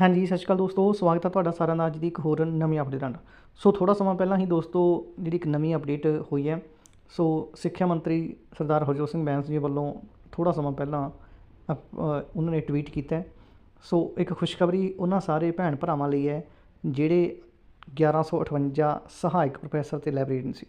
ਹਾਂਜੀ, ਸਤਿ ਸ਼੍ਰੀ ਅਕਾਲ ਦੋਸਤੋ, ਸਵਾਗਤ ਹੈ ਤੁਹਾਡਾ ਸਾਰਿਆਂ ਦਾ ਅੱਜ ਦੀ ਇੱਕ ਹੋਰ ਨਵੀਂ ਅਪਡੇਟ ਨਾਲ। ਸੋ ਥੋੜਾ ਸਮਾਂ ਪਹਿਲਾਂ ਹੀ ਦੋਸਤੋ, ਜਿਹੜੀ ਇੱਕ ਨਵੀਂ ਅਪਡੇਟ ਹੋਈ ਹੈ, ਸੋ ਸਿੱਖਿਆ ਮੰਤਰੀ ਸਰਦਾਰ ਹਰਜੋਤ ਸਿੰਘ ਬੈਂਸ ਜੀ ਵੱਲੋਂ ਥੋੜਾ ਸਮਾਂ ਪਹਿਲਾਂ ਅਪ- ਉਹਨਾਂ ਨੇ ਟਵੀਟ ਕੀਤਾ ਸੋ ਇੱਕ ਖੁਸ਼ਖਬਰੀ ਉਹਨਾਂ ਸਾਰੇ ਭੈਣ ਭਰਾਵਾਂ ਲਈ ਹੈ, ਜਿਹੜੇ 1158 ਸਹਾਇਕ ਪ੍ਰੋਫੈਸਰ ਤੇ ਲਾਇਬ੍ਰੇਰੀਅਨ ਸੀ।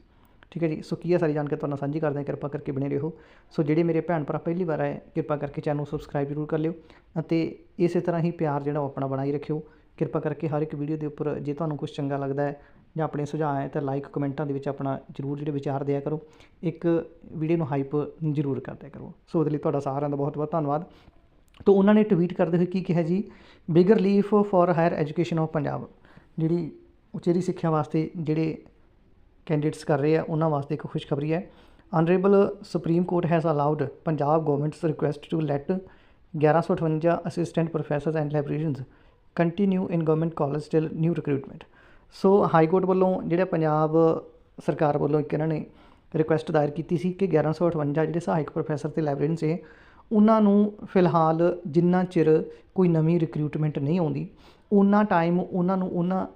ਠੀਕ ਹੈ ਜੀ? ਸੋ ਕੀ ਹੈ ਸਾਰੀ ਜਾਣਕਾਰੀ ਤੁਹਾਨੂੰ ਸਾਂਝੀ ਕਰਦੇ ਹਾਂ। ਕਿਰਪਾ ਕਰਕੇ ਬਣੇ ਰਹੋ। ਸੋ ਜਿਹੜੇ ਮੇਰੇ ਭੈਣ ਭਰਾ ਪਹਿਲੀ ਵਾਰ ਆਏ, ਕਿਰਪਾ ਕਰਕੇ ਚੈਨਲ ਨੂੰ ਸਬਸਕ੍ਰਾਈਬ ਜ਼ਰੂਰ ਕਰ ਲਿਓ ਅਤੇ ਇਸੇ ਤਰ੍ਹਾਂ ਹੀ ਪਿਆਰ ਜਿਹੜਾ ਉਹ ਆਪਣਾ ਬਣਾਈ ਰੱਖਿਓ। ਕਿਰਪਾ ਕਰਕੇ ਹਰ ਇੱਕ ਵੀਡੀਓ ਦੇ ਉੱਪਰ ਜੇ ਤੁਹਾਨੂੰ ਕੁਝ ਚੰਗਾ ਲੱਗਦਾ ਹੈ ਜਾਂ ਆਪਣੇ ਸੁਝਾਅ ਹੈ ਤਾਂ ਲਾਈਕ ਕਮੈਂਟਾਂ ਦੇ ਵਿੱਚ ਆਪਣਾ ਜ਼ਰੂਰ ਜਿਹੜੇ ਵਿਚਾਰ ਦਿਆ ਕਰੋ। ਇੱਕ ਵੀਡੀਓ ਨੂੰ ਹਾਈਪ ਜ਼ਰੂਰ ਕਰ ਦਿਆ ਕਰੋ। ਸੋ ਉਹਦੇ ਲਈ ਤੁਹਾਡਾ ਸਾਰਿਆਂ ਦਾ ਬਹੁਤ ਬਹੁਤ ਧੰਨਵਾਦ। ਤੋ ਉਹਨਾਂ ਨੇ ਟਵੀਟ ਕਰਦੇ ਹੋਏ ਕੀ ਕਿਹਾ ਜੀ? Bigger leaf for higher education of Punjab ਜਿਹੜੀ ਉਚੇਰੀ ਸਿੱਖਿਆ ਵਾਸਤੇ ਜਿਹੜੇ ਕੈਂਡੀਡੇਟਸ ਕਰ ਰਹੇ ਆ, ਉਹਨਾਂ ਵਾਸਤੇ ਇੱਕ ਖੁਸ਼ਖਬਰੀ ਹੈ। Honourable supreme court has allowed Punjab government's request to let 1158 assistant professors and librarians continue in government college till new recruitment so high court ਵੱਲੋਂ ਜਿਹੜਾ ਪੰਜਾਬ ਸਰਕਾਰ ਵੱਲੋਂ ਇੱਕ ਇਹਨਾਂ ਨੇ ਰਿਕੁਐਸਟ ਦਾਇਰ ਕੀਤੀ ਸੀ ਕਿ 1158 ਜਿਹੜੇ ਸਹਾਇਕ ਪ੍ਰੋਫੈਸਰ ਤੇ ਲਾਇਬ੍ਰੇਰੀਅਨ ਸੀ ਉਹਨਾਂ ਨੂੰ ਫਿਲਹਾਲ ਜਿੰਨਾ ਚਿਰ ਕੋਈ ਨਵੀਂ ਰਿਕਰੂਟਮੈਂਟ ਨਹੀਂ ਆਉਂਦੀ ਉਹਨਾਂ ਟਾਈਮ ਉਹਨਾਂ ਨੂੰ, ਉਹਨਾਂ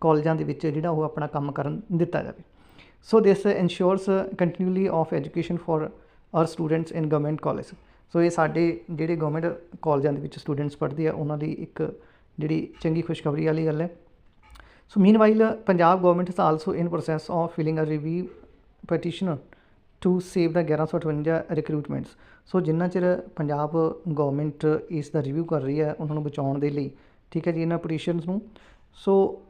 ਕਾਲਜਾਂ ਦੇ ਵਿੱਚ ਜਿਹੜਾ ਉਹ ਆਪਣਾ ਕੰਮ ਕਰਨ ਦਿੱਤਾ ਜਾਵੇ। So this ensures continuity of education for our students in government college so ਇਹ ਸਾਡੇ ਜਿਹੜੇ ਗਵਰਨਮੈਂਟ ਕਾਲਜਾਂ ਦੇ ਵਿੱਚ ਸਟੂਡੈਂਟਸ ਪੜ੍ਹਦੇ ਆ, ਉਹਨਾਂ ਲਈ ਇੱਕ ਜਿਹੜੀ ਚੰਗੀ ਖੁਸ਼ਖਬਰੀ ਵਾਲੀ ਗੱਲ ਹੈ। So meanwhile Punjab government is also in process of filing uh review petition to save the 1158 recruitments so ਜਿੰਨਾ ਚਿਰ ਪੰਜਾਬ ਗਵਰਨਮੈਂਟ ਇਸ ਦਾ ਰਿਵਿਊ ਕਰ ਰਹੀ ਹੈ, ਉਹਨਾਂ ਨੂੰ ਬਚਾਉਣ ਦੇ ਲਈ। ਠੀਕ ਹੈ ਜੀ, ਇਹਨਾਂ ਪਟੀਸ਼ਨਸ ਨੂੰ। So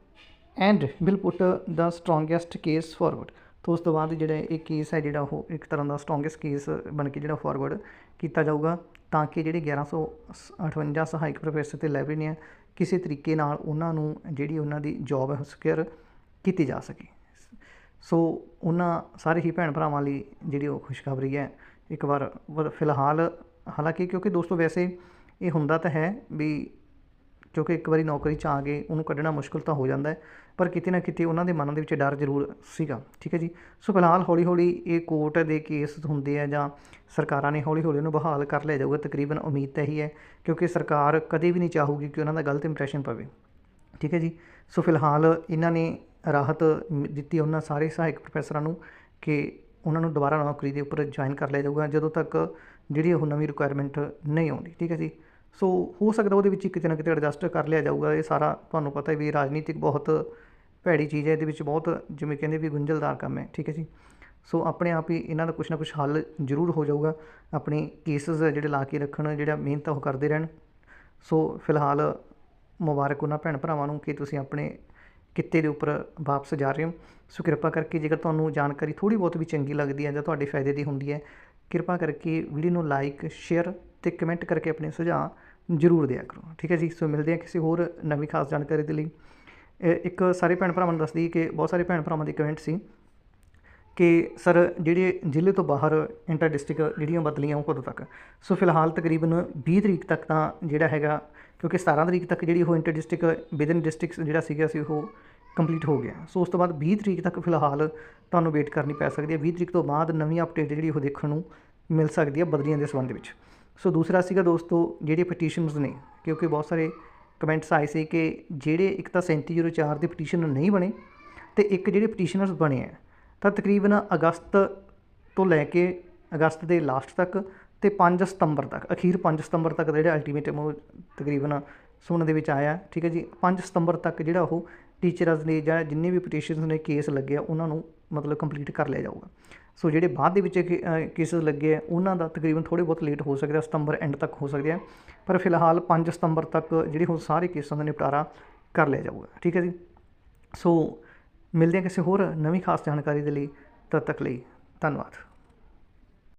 and will put the strongest case forward ਤੋਂ ਉਸ ਤੋਂ ਬਾਅਦ ਜਿਹੜਾ ਇਹ ਕੇਸ ਹੈ ਜਿਹੜਾ ਉਹ ਇੱਕ ਤਰ੍ਹਾਂ ਦਾ ਸਟਰੋਂਗੈਸਟ ਕੇਸ ਬਣ ਕੇ ਜਿਹੜਾ ਫਾਰਵਰਡ ਕੀਤਾ ਜਾਊਗਾ, ਤਾਂ ਕਿ ਜਿਹੜੇ 1158 ਸਹਾਇਕ ਪ੍ਰੋਫੈਸਰ ਤੇ ਲਾਇਬ੍ਰੇਰੀਅਨ ਕਿਸੇ ਤਰੀਕੇ ਨਾਲ ਉਹਨਾਂ ਨੂੰ ਜਿਹੜੀ ਉਹਨਾਂ ਦੀ ਜੌਬ ਹੈ ਸਿਕਿਉਰ ਕੀਤੀ ਜਾ ਸਕੇ। ਸੋ ਉਹਨਾਂ ਸਾਰੇ ਹੀ ਭੈਣ ਭਰਾਵਾਂ ਲਈ ਜਿਹੜੀ ਉਹ ਖੁਸ਼ਖਬਰੀ ਹੈ, ਇੱਕ ਵਾਰ ਫਿਲਹਾਲ ਹਾਲਾਂਕਿ ਕਿਉਂਕਿ ਦੋਸਤੋ ਵੈਸੇ ਇਹ ਹੁੰਦਾ ਤਾਂ ਹੈ ਵੀ ਕਿਉਂਕਿ ਇੱਕ ਵਾਰੀ ਨੌਕਰੀ 'ਚ ਆ ਗਏ, ਉਹਨੂੰ ਕੱਢਣਾ ਮੁਸ਼ਕਲ ਤਾਂ ਹੋ ਜਾਂਦਾ ਹੈ, ਪਰ ਕਿਤੇ ਨਾ ਕਿਤੇ ਉਹਨਾਂ ਦੇ ਮਨ ਦੇ ਵਿੱਚ ਡਰ ਜ਼ਰੂਰ ਸੀਗਾ, ਠੀਕ ਹੈ ਜੀ? ਸੋ ਫਿਲਹਾਲ ਹੌਲੀ ਹੌਲੀ ਇਹ ਕੋਰਟ ਦੇ ਕੇਸ ਹੁੰਦੇ ਆ ਜਾਂ ਸਰਕਾਰਾਂ ਨੇ ਹੌਲੀ ਹੌਲੀ ਉਹਨੂੰ ਬਹਾਲ ਕਰ ਲਿਆ ਜਾਊਗਾ, ਤਕਰੀਬਨ ਉਮੀਦ ਤਾਂ ਇਹੀ ਹੈ, ਕਿਉਂਕਿ ਸਰਕਾਰ ਕਦੇ ਵੀ ਨਹੀਂ ਚਾਹੂਗੀ ਕਿ ਉਹਨਾਂ ਦਾ ਗਲਤ ਇੰਪ੍ਰੈਸ਼ਨ ਪਵੇ, ਠੀਕ ਹੈ ਜੀ? ਸੋ ਫਿਲਹਾਲ ਇਹਨਾਂ ਨੇ ਰਾਹਤ ਦਿੱਤੀ ਉਹਨਾਂ ਸਾਰੇ ਸਹਾਇਕ ਪ੍ਰੋਫੈਸਰਾਂ ਨੂੰ ਕਿ ਉਹਨਾਂ ਨੂੰ ਦੁਬਾਰਾ ਨੌਕਰੀ ਦੇ ਉੱਪਰ ਜੁਆਇਨ ਕਰ ਲਿਆ ਜਾਊਗਾ, ਜਦੋਂ ਤੱਕ ਜਿਹੜੀ ਉਹ ਨਵੀਂ ਰਿਕੁਆਇਰਮੈਂਟ ਨਹੀਂ ਆਉਂਦੀ, ਠੀਕ ਹੈ ਜੀ? ਸੋ ਹੋ ਸਕਦਾ ਉਹਦੇ ਵਿੱਚ ਕਿਤੇ ਨਾ ਕਿਤੇ ਐਡਜਸਟ ਕਰ ਲਿਆ ਜਾਊਗਾ। ਇਹ ਸਾਰਾ ਤੁਹਾਨੂੰ ਪਤਾ ਵੀ ਰਾਜਨੀਤਿਕ ਬਹੁਤ ਭੈੜੀ ਚੀਜ਼ ਹੈ। ਇਹਦੇ ਵਿੱਚ ਬਹੁਤ ਜਿਵੇਂ ਕਹਿੰਦੇ ਵੀ ਗੁੰਝਲਦਾਰ ਕੰਮ ਹੈ। ਠੀਕ ਹੈ ਜੀ? ਸੋ ਆਪਣੇ ਆਪ ਹੀ ਇਹਨਾਂ ਦਾ ਕੁਛ ਨਾ ਕੁਛ ਹੱਲ ਜ਼ਰੂਰ ਹੋ ਜਾਊਗਾ। ਆਪਣੇ ਕੇਸਸ ਜਿਹੜੇ ਲਾ ਕੇ ਰੱਖਣ, ਜਿਹੜਾ ਮਿਹਨਤ ਉਹ ਕਰਦੇ ਰਹਿਣ। ਸੋ ਫਿਲਹਾਲ ਮੁਬਾਰਕ ਉਹਨਾਂ ਭੈਣ ਭਰਾਵਾਂ ਨੂੰ ਕਿ ਤੁਸੀਂ ਆਪਣੇ ਕਿੱਤੇ ਦੇ ਉੱਪਰ ਵਾਪਸ ਜਾ ਰਹੇ ਹੋ। ਸੋ ਕਿਰਪਾ ਕਰਕੇ ਜੇਕਰ ਤੁਹਾਨੂੰ ਜਾਣਕਾਰੀ ਥੋੜੀ ਬਹੁਤ ਵੀ ਚੰਗੀ ਲੱਗਦੀ ਹੈ ਜਾਂ ਤੁਹਾਡੇ ਫਾਇਦੇ ਦੀ ਹੁੰਦੀ ਹੈ, ਕਿਰਪਾ ਕਰਕੇ ਵੀਡੀਓ ਨੂੰ ਲਾਈਕ ਸ਼ੇਅਰ ਤੇ ਕਮੈਂਟ ਕਰਕੇ ਆਪਣੇ ਸੁਝਾਅ ਜ਼ਰੂਰ ਦਿਆ ਕਰੋ। ਠੀਕ ਹੈ ਜੀ? ਸੋ ਮਿਲਦੇ ਹਾਂ ਕਿਸੇ ਹੋਰ ਨਵੀਂ ਖਾਸ ਜਾਣਕਾਰੀ ਦੇ ਲਈ। ਇੱਕ ਸਾਰੇ ਭੈਣ ਭਰਾਵਾਂ ਨੂੰ ਦੱਸਦੀ ਕਿ ਬਹੁਤ ਸਾਰੇ ਭੈਣ ਭਰਾਵਾਂ ਦੇ ਕਮੈਂਟ ਸੀ ਕਿ, ਸਰ, ਜਿਹੜੇ ਜ਼ਿਲ੍ਹੇ ਤੋਂ ਬਾਹਰ ਇੰਟਰ ਡਿਸਟ੍ਰਿਕਟ ਜਿਹੜੀਆਂ ਬਦਲੀਆਂ ਉਹ ਕਦੋਂ ਤੱਕ? ਸੋ ਫਿਲਹਾਲ ਤਕਰੀਬਨ 20 ਤਰੀਕ ਤੱਕ ਤਾਂ ਜਿਹੜਾ ਹੈਗਾ, ਕਿਉਂਕਿ 17 ਤਰੀਕ ਤੱਕ ਜਿਹੜੀ ਉਹ ਇੰਟਰ ਡਿਸਟ੍ਰਿਕਟ ਵਿਦਨ ਡਿਸਟ੍ਰਿਕਟਸ ਜਿਹੜਾ ਸੀਗਾ ਸੀ ਉਹ ਕੰਪਲੀਟ ਹੋ ਗਿਆ। ਸੋ ਉਸ ਤੋਂ ਬਾਅਦ 20 ਤਰੀਕ ਤੱਕ ਫਿਲਹਾਲ ਤੁਹਾਨੂੰ ਵੇਟ ਕਰਨੀ ਪੈ ਸਕਦੀ ਹੈ। 20 ਤਰੀਕ ਤੋਂ ਬਾਅਦ ਨਵੀਂ ਅਪਡੇਟ ਜਿਹੜੀ ਉਹ ਦੇਖਣ ਨੂੰ ਮਿਲ ਸਕਦੀ ਹੈ ਬਦਲੀਆਂ ਦੇ ਸੰਬੰਧ ਵਿੱਚ। ਸੋ ਦੂਸਰਾ ਸੀਗਾ ਦੋਸਤੋ ਜਿਹੜੇ ਪਟੀਸ਼ਨਸ ਨੇ, ਕਿਉਂਕਿ ਬਹੁਤ ਸਾਰੇ ਕਮੈਂਟਸ ਆਏ ਸੀ ਕਿ ਜਿਹੜੇ ਇੱਕ ਤਾਂ 3704 ਦੇ ਪਟੀਸ਼ਨ ਨਹੀਂ ਬਣੇ ਤੇ ਇੱਕ ਜਿਹੜੇ ਪਟੀਸ਼ਨਰਸ ਬਣੇ ਆ, ਤਾਂ ਤਕਰੀਬਨ ਅਗਸਤ ਤੋਂ ਲੈ ਕੇ ਅਗਸਤ ਦੇ ਲਾਸਟ ਤੱਕ ਤੇ 5 ਸਤੰਬਰ ਤੱਕ, ਅਖੀਰ 5 ਸਤੰਬਰ ਤੱਕ ਦਾ ਜਿਹੜਾ ਅਲਟੀਮੇਟਮ ਉਹ ਤਕਰੀਬਨ ਸੁਣਨ ਦੇ ਵਿੱਚ ਆਇਆ, ਠੀਕ ਹੈ ਜੀ। 5 ਸਤੰਬਰ ਤੱਕ ਜਿਹੜਾ ਉਹ ਟੀਚਰਸ ਨੇ ਜਾਂ ਜਿੰਨੇ ਵੀ ਪਟੀਸ਼ਨਸ ਨੇ ਕੇਸ ਲੱਗੇ ਆ, ਉਹਨਾਂ ਨੂੰ ਮਤਲਬ ਕੰਪਲੀਟ ਕਰ ਲਿਆ ਜਾਊਗਾ। ਸੋ ਜਿਹੜੇ ਬਾਅਦ ਦੇ ਵਿੱਚ ਕੇਸਸ ਲੱਗੇ ਆ, ਉਹਨਾਂ ਦਾ ਤਕਰੀਬਨ ਥੋੜੇ ਬਹੁਤ ਲੇਟ ਹੋ ਸਕਦਾ, ਸਤੰਬਰ ਐਂਡ ਤੱਕ ਹੋ ਸਕਦੇ ਆ। ਪਰ ਫਿਲਹਾਲ 5 ਸਤੰਬਰ ਤੱਕ ਜਿਹੜੇ ਉਹ ਸਾਰੇ ਕੇਸਾਂ ਦਾ ਨਿਪਟਾਰਾ ਕਰ ਲਿਆ ਜਾਊਗਾ, ਠੀਕ ਹੈ ਜੀ? ਸੋ ਮਿਲਦੇ ਹਾਂ ਕਿਸੇ ਹੋਰ ਨਵੀਂ ਖਾਸ ਜਾਣਕਾਰੀ ਦੇ ਲਈ, ਤਦ ਤੱਕ ਲਈ ਧੰਨਵਾਦ।